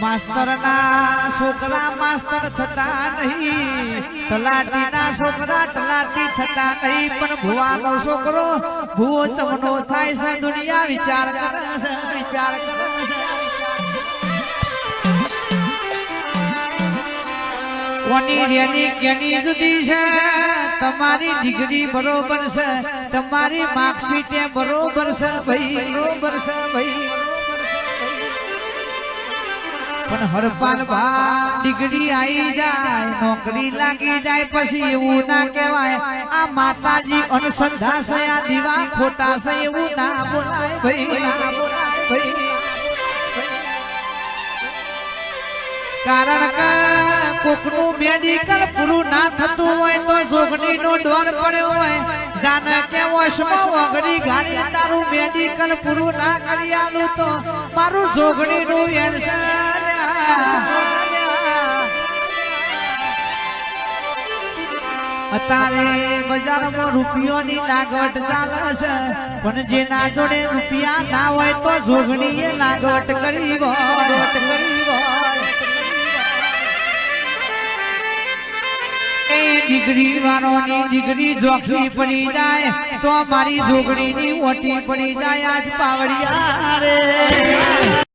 માસ્તરના છોકરા માસ્તર થતા નહીં. તલાટીના છોકરા તલાટી થતા નહીં. પણ ભુવાનો છોકરો ભુવો ચમનો થાય છે, દુનિયા વિચાર કરે છે, વિચાર કરે કોની રેની કેની જુદી છે, તમારી ડિગ્રી બરોબર છે, તમારી માર્કશીટ બરોબર છે, ભાઈ બરોબર છે, ભાઈ પણ હરપાલ ડિગ્રી આવી જાય, નોકરી લાગી જાય, પછી એવું ના કહેવાય. આ માતાજી અનુસંધા સયા દીવા ખોટા છે એવું ના બોલાય. કારણ કે કોકનું મેડિકલ પૂરું ના થતું હોય તો જોગણી નો ડોર પડ્યો હોય. જાને કે વશમાં વગડી ઘાલી તારું મેડિકલ પૂરું ના કરી આલું તો મારું જોગણી નું અત્યારે બજારમાં રૂપિયોની લાગવટ ચાલે છે પણ જેના જોડે રૂપિયા ના હોય તો જોગણી એ લાગવટ કરી હોય. કરી ડિગ્રી વાળોની ડિગ્રી જોખી પડી જાય, તો મારી જોગણીની ઓટી પડી જાય આજ પાવડિયા રે